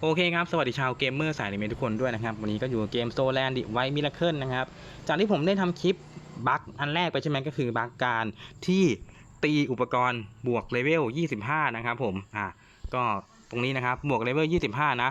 โอเคครับ สวัสดีชาวเกมเมอร์สายนิเมทุกคนด้วยนะครับ วันนี้ก็อยู่กับเกมโซแลนดิไวมิราเคิลนะครับ จากที่ผมได้ทำคลิปบั๊กอันแรกไปใช่ไหมก็คือบั๊กการที่ตีอุปกรณ์บวกเลเวล 25 นะครับผม อะก็ตรงนี้นะครับบวกเลเวล 25 นะ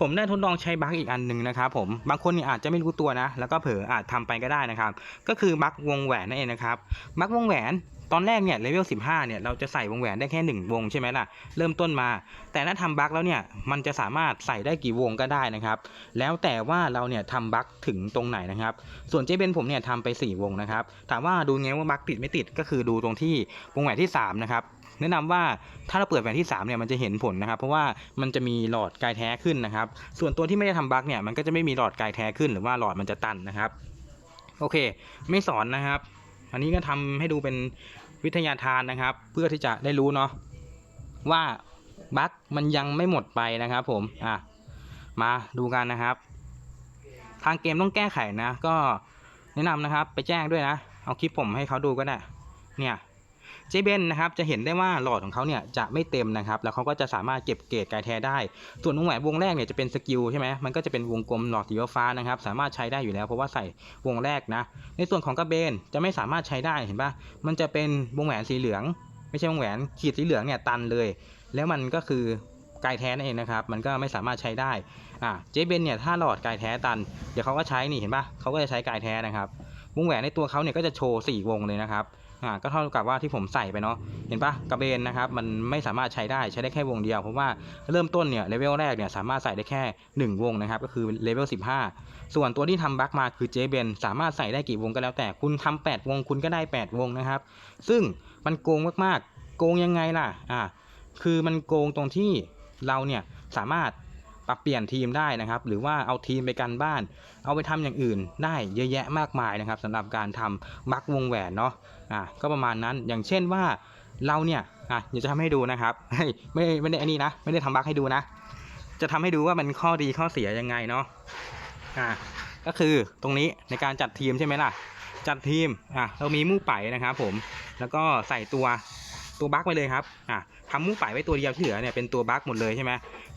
ผมได้ทดลองใช้บั๊กอีกอันหนึ่งนะครับผม บางคนนี่อาจจะไม่รู้ตัวนะ แล้วก็เผลออาจทำไปก็ได้นะครับ ก็คือบั๊กวงแหวนนั่นเองนะครับ บั๊กวงแหวน ตอนแรกเนี่ยเลเวล15เนี่ยเราจะใส่วงแหวนได้แค่ 1 วงใช่ไหมล่ะ เริ่มต้นมา แต่ถ้าทำบั๊กแล้วเนี่ยมันจะสามารถใส่ได้กี่วงก็ได้นะครับ แล้วแต่ว่าเราเนี่ยทำบั๊กถึงตรงไหนนะครับ ส่วนเจเบนผมเนี่ยทำไป 4 วงนะครับ ถามว่าดูไงว่าบั๊กติดไม่ติดก็คือดูตรงที่วงแหวนที่3นะครับแนะนำว่าถ้าเราเปิดแหวนที่3เนี่ยมันจะเห็นผลนะครับ เพราะว่ามันจะมีหลอดกายแท้ขึ้นนะครับ ส่วนตัวที่ไม่ได้ทำบั๊กเนี่ยมันก็จะไม่มีหลอดกายแท้ขึ้นหรือว่าหลอดมันจะตันนะครับ โอเค ไม่สอนนะครับ อันนี้ก็ทำให้ดูเป็นวิทยาทานนะครับ เพื่อที่จะได้รู้เนาะว่าบั๊กมันยังไม่หมดไปนะครับ ผมอะมาดูกันนะครับ ทางเกมต้องแก้ไขนะ ก็แนะนำนะครับ ไปแจ้งด้วยนะ เอาคลิปผมให้เขาดูก็ได้ เนี่ย เจเบนนะครับจะเห็นได้ว่าหลอดของเขาเนี่ยจะไม่เต็มนะครับ แล้วเขาก็จะสามารถเก็บเกรดกายแท้ได้ ส่วนวงแหวนวงแรกเนี่ยจะเป็นสกิลใช่ไหมมันก็จะเป็นวงกลมหลอดสีฟ้านะครับ สามารถใช้ได้อยู่แล้ว เพราะว่าใส่วงแรกนะ ในส่วนของกระเบนจะไม่สามารถใช้ได้เห็นปะมันจะเป็นวงแหวนสีเหลือง ไม่ใช่วงแหวนขีดสีเหลืองเนี่ยตันเลย แล้วมันก็คือกายแท้นั่นเองนะครับ มันก็ไม่สามารถใช้ได้ อ่า เจเบนเนี่ย ถ้าหลอดกายแท้ตัน เดี๋ยวเขาก็ใช้นี่เห็นปะเขาก็จะใช้กายแท้นะครับ วงแหวนในตัวเขาเนี่ยก็จะโชว์สี่วงเลยนะครับอ่าก็เท่ากับว่าที่ผมใส่ไปเนาะเห็นปะกระเบนนะครับมันไม่สามารถใช้ได้ใช้ได้แค่วงเดียว เพราะว่าเริ่มต้นเนี่ยเลเวลแรกเนี่ยสามารถใส่ได้แค่ 1 วงนะครับก็คือเลเวล15 ส่วนตัวที่ทำบั๊กมาคือเจเบนสามารถใส่ได้กี่วงก็แล้วแต่คุณทำ8วงคุณก็ได้ 8 วงนะครับ ซึ่งมันโกงมากๆ โกงยังไงล่ะอ่าคือมันโกงตรงที่เราเนี่ยสามารถ ปรับเปลี่ยนทีมได้นะครับ หรือว่าเอาทีมไปกันบ้าน เอาไปทำอย่างอื่นได้เยอะแยะมากมายนะครับสำหรับการทำบั๊กวงแหวนเนาะอ่าก็ประมาณนั้นอย่างเช่นว่าเราเนี่ยอะเดี๋ยวจะทำให้ดูนะครับเฮ้ไม่ไม่ได้อันนี้นะ ไม่ได้ทำบั๊กให้ดูนะ จะทำให้ดูว่ามันข้อดีข้อเสียยังไงเนาะอ่าก็คือตรงนี้ในการจัดทีมใช่ไหมล่ะ จัดทีมอะเรามีมู่ไปนะครับผมแล้วก็ใส่ตัว ตัวบั๊กไปเลยครับอะทำมู่ไปไว้ตัวเดียวที่เหลือเนี่ยเป็นตัวบั๊กหมดเลยใช่ไหม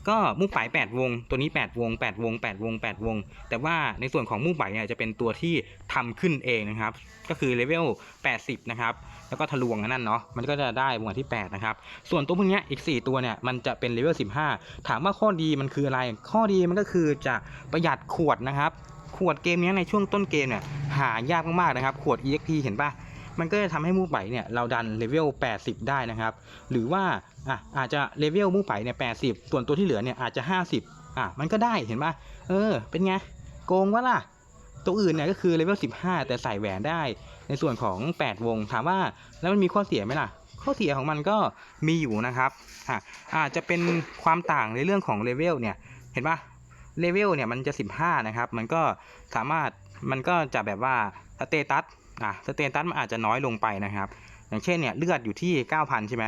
ก็มู่ไป8วง ตัวนี้ 8 วง 8 วง 8 วง 8 วง แต่ว่าในส่วนของมู่ไปเนี่ยจะเป็นตัวที่ทำขึ้นเองนะครับ ก็คือเลเวล 80 นะครับ แล้วก็ทะลวงนั่นเนาะ มันก็จะได้วงที่ 8 นะครับ ส่วนตัวพวกนี้อีก 4 ตัวเนี่ยมันจะเป็นเลเวล 15 ถามว่าข้อดีมันคืออะไร ข้อดีมันก็คือจะประหยัดขวดนะครับ ขวดเกมนี้ในช่วงต้นเกมเนี่ยหายากมากๆนะครับ ขวด EXP เห็นปะ มันก็จะทำให้มู่ไปเนี่ยเราดันเลเวล 80 ได้นะครับ หรือว่าอะอาจจะเลเวลมู่ไปเนี่ย 80 ส่วนตัวที่เหลือเนี่ยอาจจะ 50 อะมันก็ได้เห็นปะเออ เป็นไง โกงวะล่ะ ตัวอื่นเนี่ยก็คือเลเวล 15 แต่ใส่แหวนได้ ในส่วนของ 8 วง ถามว่าแล้วมันมีข้อเสียไหมล่ะ ข้อเสียของมันก็มีอยู่นะครับอะอาจจะเป็นความต่างในเรื่องของเลเวลเนี่ย เห็นปะเลเวลเนี่ยมันจะ 15 นะครับ มันก็สามารถ มันก็จะแบบว่าสเตตัส อะสเตตัสมันอาจจะน้อยลงไปนะครับ อย่างเช่นเนี่ยเลือดอยู่ที่ 9,000 ใช่ไหม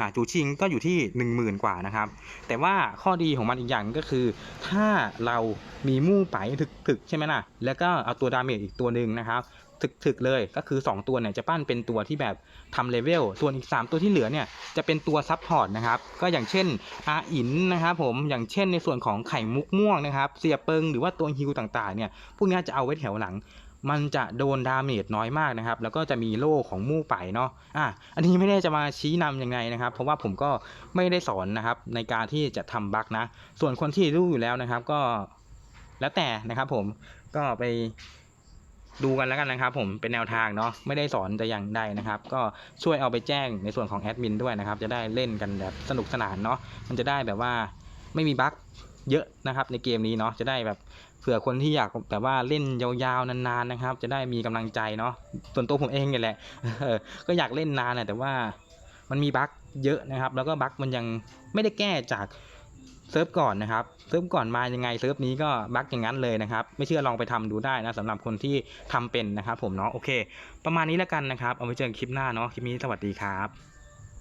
อะจูชิงก็อยู่ที่ 10,000 กว่านะครับ แต่ว่าข้อดีของมันอีกอย่างก็คือ ถ้าเรามีมู่ไปถึกๆใช่ไหมล่ะ แล้วก็เอาตัวดาเมจอีกตัวหนึ่งนะครับถึกๆเลยก็คือ 2 ตัวเนี่ยจะปั้นเป็นตัวที่แบบทำเลเวลส่วนอีก 3 ตัวที่เหลือเนี่ยจะเป็นตัวซับพอร์ตนะครับ ก็อย่างเช่นอาอินนะครับผมอย่างเช่นในส่วนของไข่มุกม่วงนะครับ เสียเปิงหรือว่าตัวฮิวต่างๆเนี่ยพวกนี้จะเอาไว้แถวหลัง มันจะโดนดาเมจน้อยมากนะครับ แล้วก็จะมีโล่ของมู่ไปเนาะอะอันนี้ไม่ได้จะมาชี้นำยังไงนะครับ เพราะว่าผมก็ไม่ได้สอนนะครับในการที่จะทำบั๊กนะ ส่วนคนที่รู้อยู่แล้วนะครับ ก็แล้วแต่นะครับผมก็ไปดูกันแล้วกันนะครับ ผมเป็นแนวทางเนาะไม่ได้สอนแต่อย่างใดนะครับ ก็ช่วยเอาไปแจ้งในส่วนของแอดมินด้วยนะครับ จะได้เล่นกันแบบสนุกสนานเนาะมันจะได้แบบว่าไม่มีบั๊ก เยอะนะครับในเกมนี้เนาะจะได้แบบเผื่อคนที่อยากแบบว่าเล่นยาวๆนานๆนะครับ จะได้มีกำลังใจเนาะส่วนตัวผมเองเนี่ยแหละก็อยากเล่นนานนะแต่ว่ามันมีบั๊กเยอะนะครับ แล้วก็บั๊กมันยังไม่ได้แก้จากเซิร์ฟก่อนนะครับเซิร์ฟก่อนมายังไงเซิร์ฟนี้ก็บั๊กอย่างนั้นเลยนะครับ ไม่เชื่อลองไปทำดูได้นะสำหรับคนที่ทำเป็นนะครับผมเนาะโอเค ประมาณนี้แล้วกันนะครับ เอาไว้เจอกันคลิปหน้าเนาะคลิปนี้สวัสดีครับ